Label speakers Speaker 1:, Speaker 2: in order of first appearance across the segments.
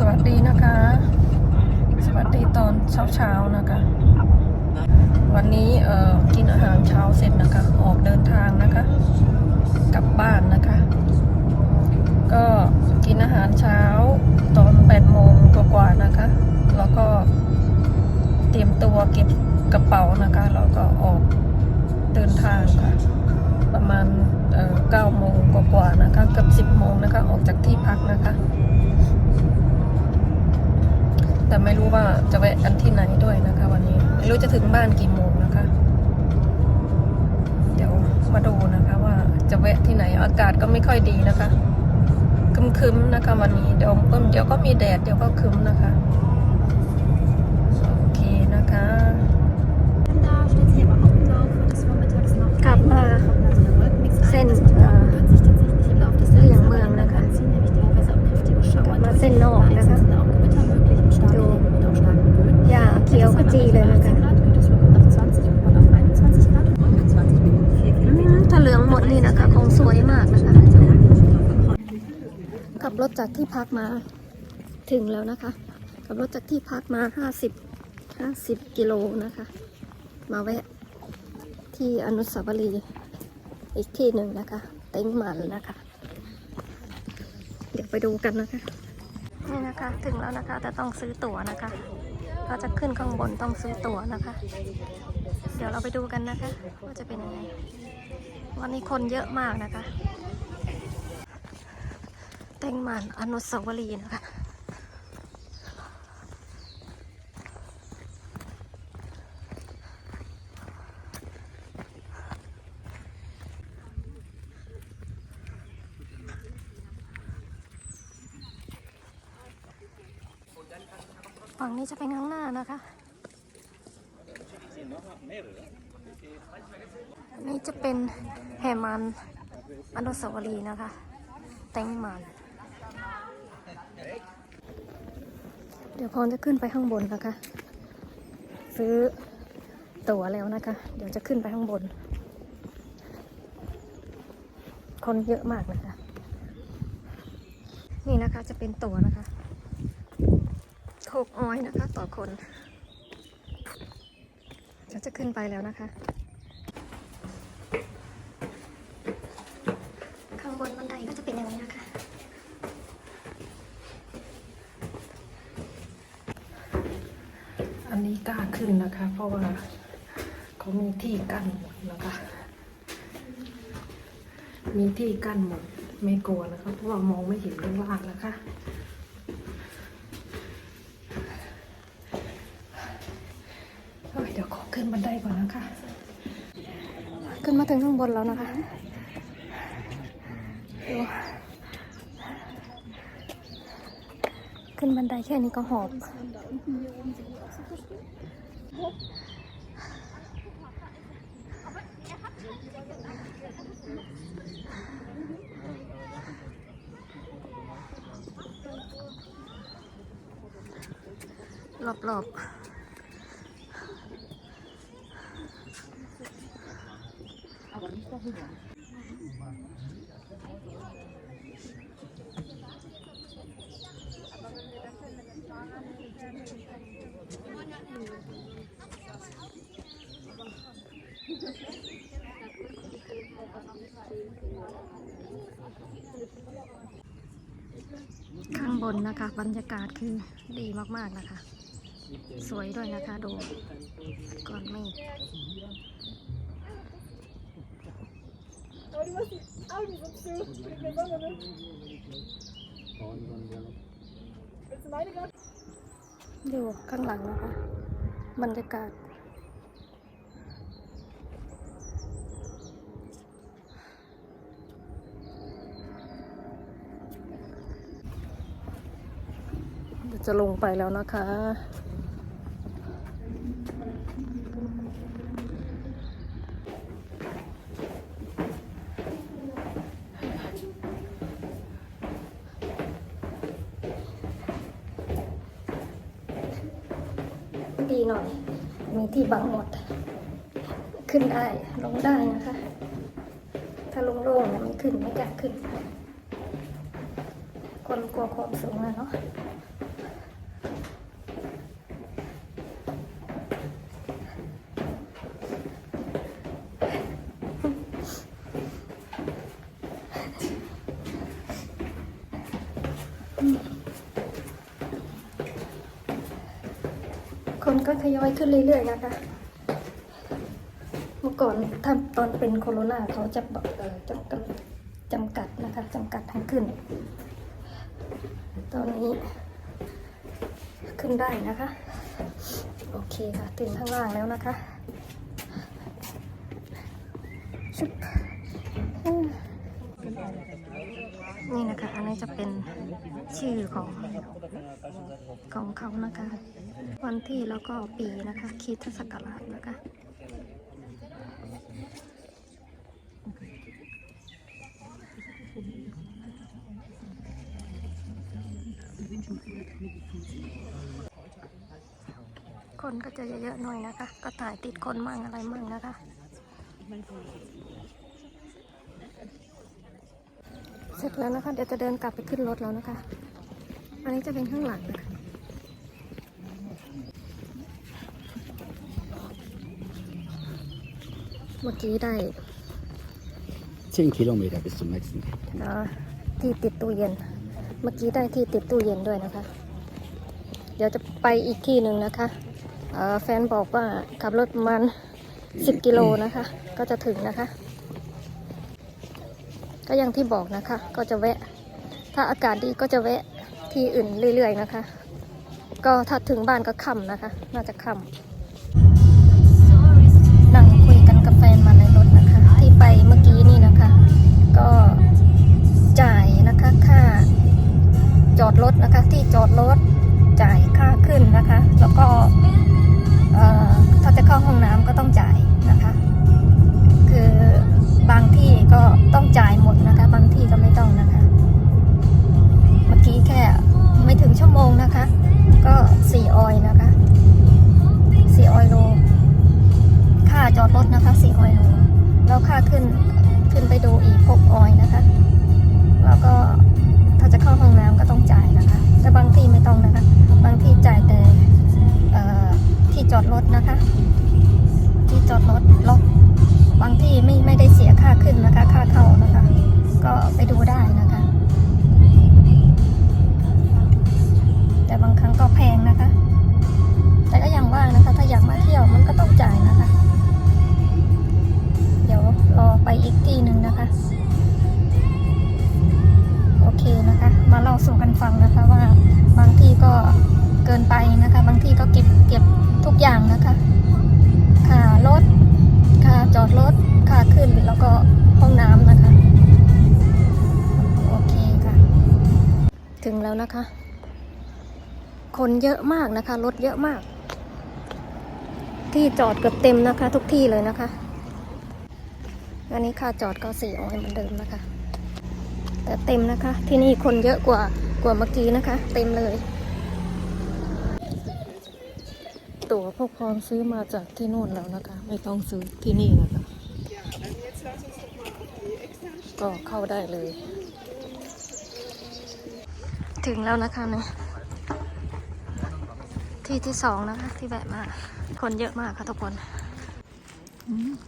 Speaker 1: สวัสดีนะคะ สวัสดีตอนเช้าๆนะคะ วันนี้เอ่อกินอาหารเช้าเสร็จนะคะ ออกเดินทางนะคะ กลับบ้านนะคะ ก็กินอาหารเช้าตอน8โมงกว่าๆนะคะ แล้วก็เตรียมตัวเก็บกระเป๋านะคะ แล้วก็ออกเดินทางค่ะ ประมาณเอ่อ9โมงกว่าๆนะคะ เกือบ10โมงนะคะ ออกจากที่พักนะคะ แต่ไม่รู้ว่าจะแวะกันที่ไหนด้วยนะคะ วันนี้ ไม่รู้จะถึงบ้านกี่โมงนะคะ เดี๋ยวมาดูนะคะ ว่าจะแวะที่ไหนอากาศก็ไม่ค่อยดีนะคะคึมๆนะคะ วันนี้เดี๋ยวก็เดี๋ยวก็มีแดดเดี๋ยวก็คึมนะคะโอเคนะคะกลับมาเส้น
Speaker 2: Das
Speaker 1: เอ่อ
Speaker 2: wird sich tatsächlich im Laufe des
Speaker 1: เลี่ยง
Speaker 2: Tages
Speaker 1: เมืองนะคะ
Speaker 2: ziehen nämlich teilweise auch kräftige
Speaker 1: กลับ
Speaker 2: Schauer
Speaker 1: มา
Speaker 2: durch.
Speaker 1: เส้นนอกนะคะ
Speaker 2: Einzeln sind auch Gewitter möglich mit starken
Speaker 1: So.
Speaker 2: Regen und auch starken Böen.
Speaker 1: หญ้า เขียวขจีเลยนะคะ
Speaker 2: 18 Grad, Gütersloh kommt auf 20 und auf 21 Grad und in 20 Minuten 4
Speaker 1: อืม
Speaker 2: Kilometer.
Speaker 1: ถ้าเหลืองหมดนี่นะคะ คงสวยมากนะคะขับรถจากที่พักมาถึงแล้วนะคะขับรถจากที่พักมา 50 50 กิโลนะคะ มาแวะที่อนุสาวรีย์อีกที่หนึ่งนะคะ เต็งหมันนะคะ เดี๋ยวไปดูกันนะคะ นี่นะคะถึงแล้วนะคะ แต่ต้องซื้อตั๋วนะคะ ถ้าจะขึ้นข้างบนต้องซื้อตั๋วนะคะ เดี๋ยวเราไปดูกันนะคะ ว่าจะเป็นยังไง วันนี้คนเยอะมากนะคะ เต็งมันอนุสาวรีย์นะคะ ฝั่งนี้จะเป็นข้างหน้านะคะนี่จะเป็นแฮมันอนุสาวรีย์นะคะ แตงมันเดี๋ยวพรจะขึ้นไปข้างบนนะคะ ซื้อตั๋วแล้วนะคะ เดี๋ยวจะขึ้นไปข้างบน คนเยอะมากนะคะ นี่นะคะจะเป็นตั๋วนะคะ หกออยนะคะ ต่อคนเดี๋ยวจะขึ้นไปแล้วนะคะ ข้างบนบันไดก็จะเป็นอย่างนี้นะคะอันนี้กล้าขึ้นนะคะ เพราะว่าเขามีที่กั้นหมดนะคะ มีที่กั้นหมดไม่กลัวนะคะ เพราะว่ามองไม่เห็นข้างล่างนะคะ เฮ้ยเดี๋ยวขอขึ้น บันไดก่อนนะคะ ขึ้นมาถึงข้างบนแล้วนะคะดูขึ้นบันไดแค่นี้ก็หอบรอบๆ ข้างบนนะคะบรรยากาศคือดีมากๆนะคะ สวยด้วยนะคะ ดูก่อนเมฆ
Speaker 3: der Sonne, ne? Willst du meine gerade?
Speaker 1: ดูข้างหลังนะคะ บรรยากาศ จะลงไปแล้วนะคะีหน่อย มีที่บังหมด ขึ้นได้ลงได้นะคะ ถ้าโล่งๆเนี่ยไม่ขึ้นไม่กล้าขึ้น คนกลัวความสูงอะเนาะ ทยอยขึ้นเรื่อยๆนะคะเมื่อก่อนถ้าตอนเป็นโคโรนาเขาจะบอกเออจำกัดจำกัดนะคะจำกัดให้ขึ้น ตอนนี้ขึ้นได้นะคะ โอเคค่ะถึงข้างล่างแล้วนะคะชุบอืม นี่นะคะ อันนี้จะเป็นชื่อของของเขานะคะ วันที่แล้วก็ปีนะคะคิดศักราชนะคะคนก็จะเยอะๆหน่อยนะคะ ก็ถ่ายติดคนมั่งอะไรมั่งนะคะ เสร็จแล้วนะคะ เดี๋ยวจะเดินกลับไปขึ้นรถแล้วนะคะ อันนี้จะเป็นข้างหลังนะคะเมื่อกี้ได้
Speaker 4: 10 Kilometer bis zum nächsten.
Speaker 1: เอ่อที่ติดตู้เย็น เมื่อกี้ได้ที่ติดตู้เย็นด้วยนะคะ เดี๋ยวจะไปอีกที่หนึ่งนะคะเอ่อแฟนบอกว่าขับรถประมาณ10 กิโลนะคะ ก็จะถึงนะคะ ก็อย่างที่บอกนะคะ ก็จะแวะ ถ้าอากาศดีก็จะแวะที่อื่นเรื่อย ๆ นะคะ ก็ถ้าถึงบ้านก็ค่ำนะคะ น่าจะค่ำนั่งคุยกันกับแฟนมาในรถนะคะ ที่ไปเมื่อกี้นี่นะคะ ก็จ่ายนะคะค่า จอดรถนะคะ ที่จอดรถจ่ายค่าขึ้นนะคะ แล้วก็เออถ้าจะเข้าห้องน้ำก็ อีกที่หนึ่งนะคะ โอเคนะคะ มาเล่าสู่กันฟังนะคะว่าบางที่ก็เกินไปนะคะ บางที่ก็เก็บเก็บทุกอย่างนะคะค่ารถค่าจอดรถค่าขึ้นแล้วก็ห้องน้ำนะคะ โอเคค่ะ ถึงแล้วนะคะ คนเยอะมากนะคะ รถเยอะมาก ที่จอดเกือบเต็มนะคะ ทุกที่เลยนะคะ อันนี้ค่าจอดก็สี่ออยเหมือนเดิมนะคะ แต่เต็มนะคะ ที่นี่คนเยอะกว่ากว่าเมื่อกี้นะคะ เต็มเลย ตั๋วพวกพรซื้อมาจากที่นู่นแล้วนะคะ ไม่ต้องซื้อที่นี่นะคะ ก็เข้าได้เลย ถึงแล้วนะคะเนี่ยที่ที่สองนะคะที่แวะมา คนเยอะมากค่ะทุกคน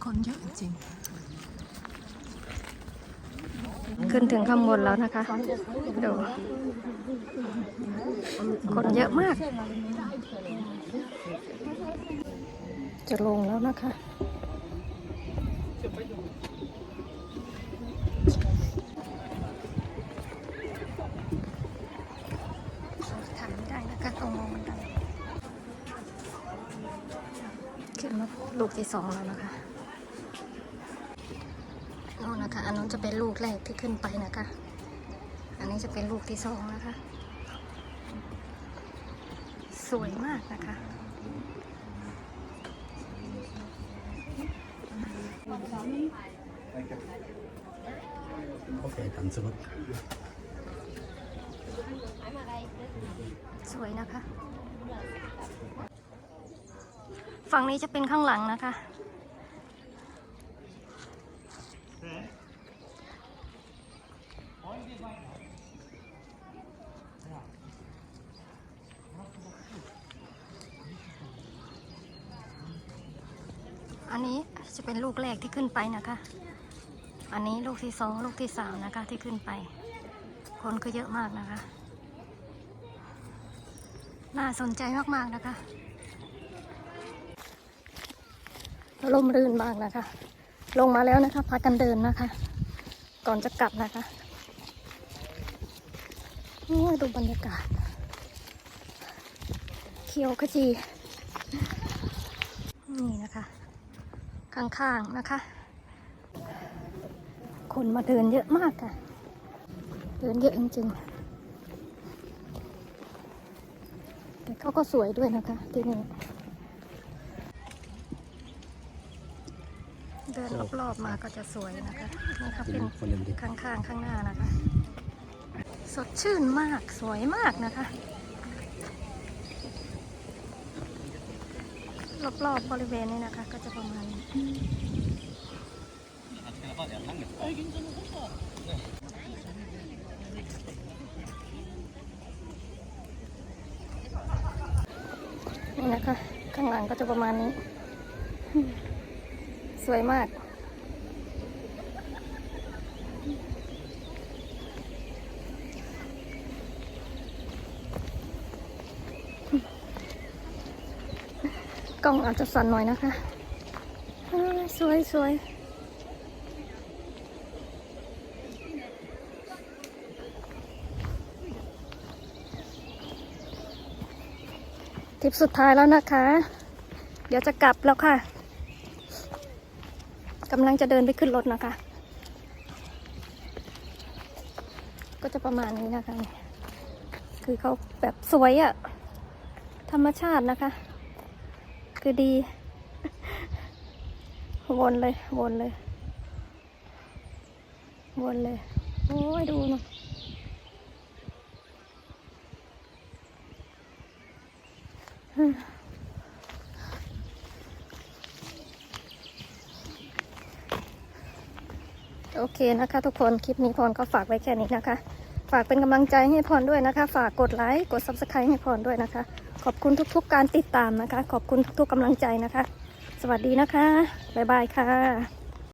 Speaker 1: คนเยอะจริง ขึ้นถึงข้างบนแล้วนะคะดูคนเยอะมาก จะลงแล้วนะคะถามไม่ได้นะคะตรงลงบันไดขึ้นมาลูกที่สองแล้วนะคะ นู่นนะคะอันนู้นจะเป็นลูกแรกที่ขึ้นไปนะคะ อันนี้จะเป็นลูกที่สองนะคะ สวยมากนะคะ
Speaker 4: Okay, dann zurück.
Speaker 1: สวยนะคะ ฝั่งนี้จะเป็นข้างหลังนะคะ อันนี้จะเป็นลูกแรกที่ขึ้นไปนะคะ อันนี้ลูกที่สองลูกที่สามนะคะที่ขึ้นไป คนก็เยอะมากนะคะ น่าสนใจมากๆนะคะลมรื่นมากนะคะ ลงมาแล้วนะคะพากันเดินนะคะ ก่อนจะกลับนะคะโอ้ยดูบรรยากาศ เขียวขจี นี่นะคะ ข้างๆนะคะ คนมาเดินเยอะมากค่ะเดินเยอะจริงๆแต่เขาก็สวยด้วยนะคะที่นี่เดินรอบๆมาก็จะสวยนะคะนี่ค่ะเป็น
Speaker 4: คนเล่นดิ
Speaker 1: ข้างๆข้างหน้านะคะ สดชื่นมากสวยมากนะคะ รอบๆบริเวณนี้นะคะ ก็จะประมาณนี้นี่นะคะ ข้างหลังก็จะประมาณนี้ สวยมาก กล้องอาจจะสั่นหน่อยนะคะสวยสวยทริปสุดท้ายแล้วนะคะ เดี๋ยวจะกลับแล้วค่ะกำลังจะเดินไปขึ้นรถนะคะ ก็จะประมาณนี้นะคะ คือเขาแบบสวยอะธรรมชาตินะคะ คือดี วนเลย วนเลย วนเลย โอ้ยดูนะโอเคนะคะ ทุกคน คลิปนี้พรก็ฝากไว้แค่นี้นะคะ ฝากเป็นกำลังใจให้พรด้วยนะคะ ฝากกดไลค์ กด subscribe ให้พรด้วยนะคะ ขอบคุณทุกๆการติดตามนะคะ ขอบคุณทุกๆกำลังใจนะคะ สวัสดีนะคะ บ๊ายบายค่ะ